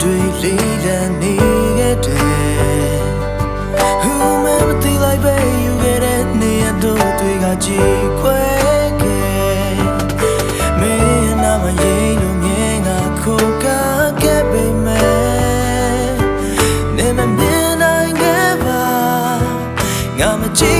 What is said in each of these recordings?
တွေလေးလံနေခဲ့တယ်ဟူမမသိလိုက်ပဲယူခဲ့တဲ့နေရတို့တွေကကြည်ခွဲခဲ့မင်းနာမရေးလို့မြင်ငါခိုးကားခဲ့ပေမဲ့နေမမြင်နိုင်ခဲ့ပါငါမကြည့်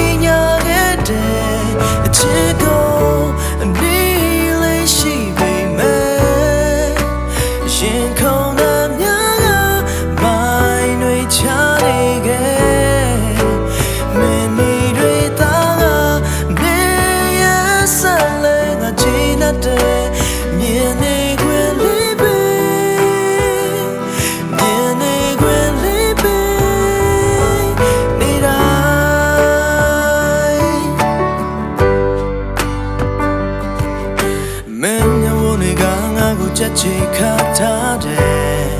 ငါ့ကိုကြက်ချေခါထားတယ်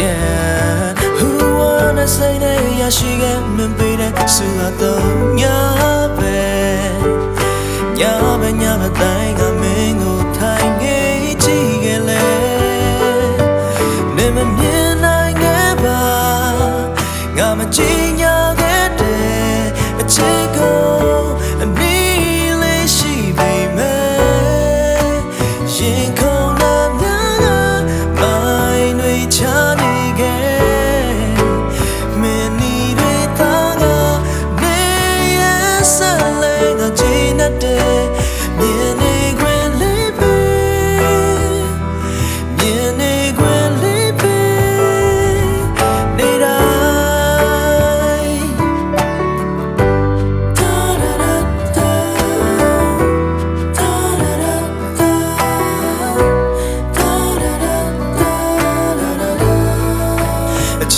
Yeah Who wanna say နဲ့ရရှိခဲ့မင်းပေးတဲ့စုတော့ညပဲညပဲညပဲတိုင်းကမင်းကိုထိုင်ငယ်ကြည့်ခဲ့လေနေမမြင်နိုင်ခဲ့ပါငါမကြည့်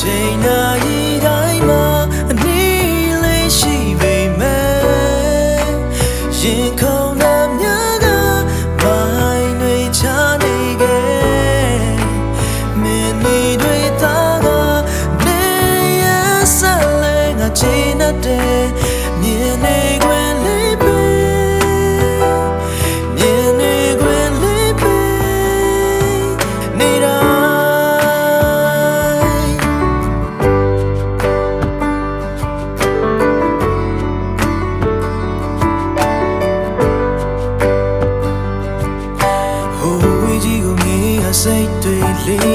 谁呢？leave.